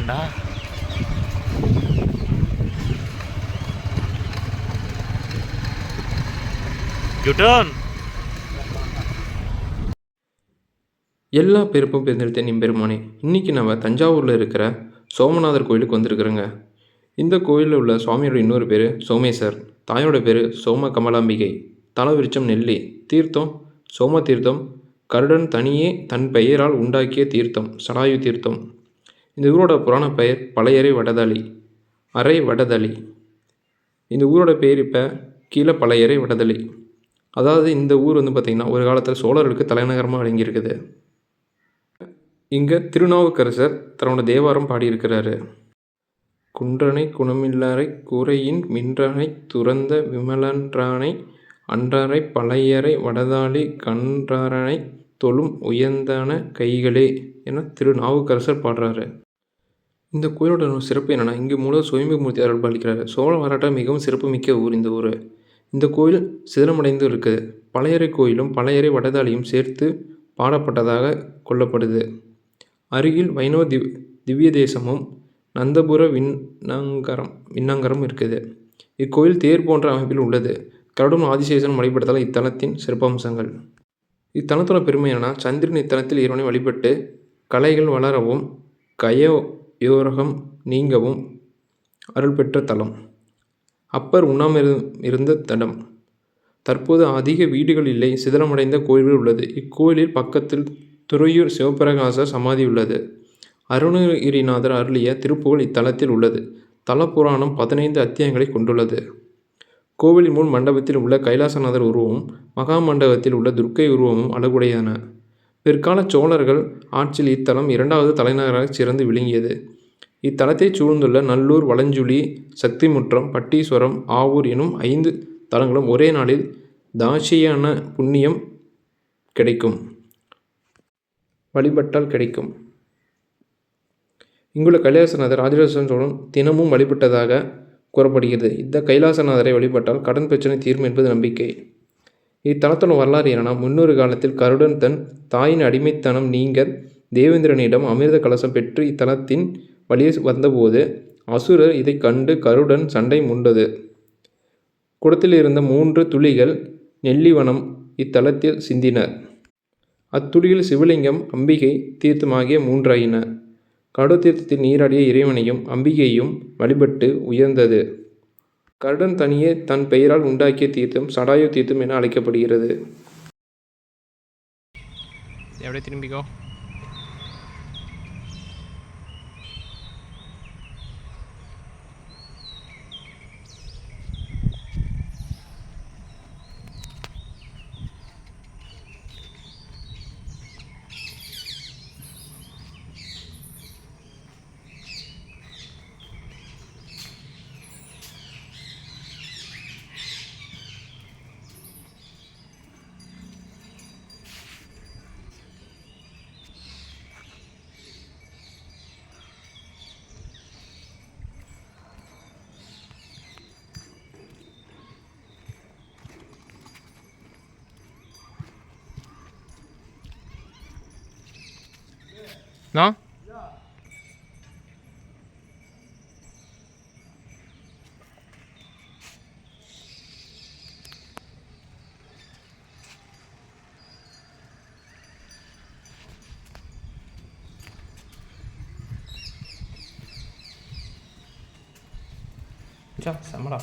ஏன்டா யூட்டர்ன் எல்லா பிறப்பும் பெருந்தெடுத்த நிம்பெருமானே இன்றைக்கி நம்ம தஞ்சாவூரில் இருக்கிற சோமநாதர் கோயிலுக்கு வந்திருக்கிறோங்க. இந்த கோயிலில் உள்ள சுவாமியோட இன்னொரு பேர் சோமேஸ்வர் தாயோட பேர் சோம கமலாம்பிகை தலவிருச்சம் நெல்லி தீர்த்தம் சோம தீர்த்தம் கருடன் தனியே தன் பெயரால் உண்டாக்கிய தீர்த்தம் சடாயு தீர்த்தம். இந்த ஊரோட புராண பெயர் பழையறை வடதளி அரை வடதளி. இந்த ஊரோட பேர் இப்போ கீழே பழையறை வடதளி. அதாவது இந்த ஊர் வந்து பார்த்திங்கன்னா ஒரு காலத்தில் சோழர்களுக்கு தலைநகரமாக விளங்கியிருக்குது. இங்கே திருநாவுக்கரசர் தன்னோட தேவாரம் பாடியிருக்கிறாரு. குன்றனை குணமில்லாரை கூரையின் மின்றனை துறந்த விமலன்றானை அன்றாரை பழையறை வடதாளி கன்றாரனை தொழும் உயர்ந்தான கைகளே என திருநாவுக்கரசர் பாடுறாரு. இந்த கோயிலோட சிறப்பு என்னென்னா இங்கே மூலம் சுயம்புமூர்த்தி அருள் சோழ வரலாற்றால் மிகவும் சிறப்புமிக்க ஊர் இந்த ஊர். இந்த கோயில் சிதிலமடைந்து இருக்குது பழையறை கோயிலும் பழையறை வடதாளியும் சேர்த்து பாடப்பட்டதாக கொள்ளப்படுது. அருகில் வைணவ திவ் திவ்ய தேசமும் நந்தபுர விண்ணங்கரம் விண்ணங்கரம் இருக்குது. இக்கோயில் தேர் போன்ற அமைப்பில் உள்ளது. கருடன் ஆதிசேஷன் வழிபடுதல் இத்தலத்தின் சிறப்பம்சங்கள். இத்தலத்தோட பெருமை என்னன்னா சந்திரன் இத்தலத்தில் இறைவனை வழிபட்டு கலைகள் வளரவும் யோரகம் நீங்கவும் அருள் பெற்ற தலம். அப்பர் உண்ணாமிரு இருந்த தடம். தற்போது அதிக வீடுகள் இல்லை சிதறமடைந்த கோயில்கள் உள்ளது. இக்கோயிலில் பக்கத்தில் துறையூர் சிவபிரகாசர் சமாதி உள்ளது. அருணகிரிநாதர் அருளிய திருப்புகழ் இத்தலத்தில் உள்ளது. தல புராணம் பதினைந்து அத்தியாயங்களை கொண்டுள்ளது. கோவிலின் முன் மண்டபத்தில் உள்ள கைலாசநாதர் உருவமும் மகா மண்டபத்தில் உள்ள துர்க்கை உருவமும் அழகுடையன. பிற்கால சோழர்கள் ஆட்சியில் இத்தலம் இரண்டாவது தலைநகராக சிறந்து விளங்கியது. இத்தலத்தைச் சூழ்ந்துள்ள நல்லூர் வளஞ்சுழி சக்திமுற்றம் பட்டீஸ்வரம் ஆவூர் எனும் ஐந்து தலங்களும் ஒரே நாளில் தாசியான புண்ணியம் கிடைக்கும். வழிபட்டால் கிடைக்கும். இங்குள்ள கைலாசநாதர் ராஜராஜ சோழன் தினமும் வழிபட்டதாக கூறப்படுகிறது. இந்த கைலாசநாதரை வழிபட்டால் கடன் பிரச்சனை தீர்வு என்பது நம்பிக்கை. இத்தலத்தோட வரலாறு என்னென்னா முன்னொரு காலத்தில் கருடன் தன் தாயின் அடிமைத்தனம் நீங்க தேவேந்திரனிடம் அமிர்த கலசம் பெற்று இத்தலத்தின் வழியே வந்தபோது அசுரர் இதை கண்டு கருடன் சண்டை முண்டது. குடத்தில் இருந்த மூன்று துளிகள் நெல்லிவனம் இத்தலத்தில் சிந்தினர். அத்துளியில் சிவலிங்கம் அம்பிகை தீர்த்தமாகிய மூன்றாயின. கடு தீர்த்தத்தில் நீராடிய இறைவனையும் அம்பிகையும் வழிபட்டு உயர்ந்தது. கருடன் தனியே தன் பெயரால் உண்டாக்கிய தீர்த்தம் சடாயு தீர்த்தம் என அழைக்கப்படுகிறது. எப்படி திரும்பிக்கோ. 啊叫什么了？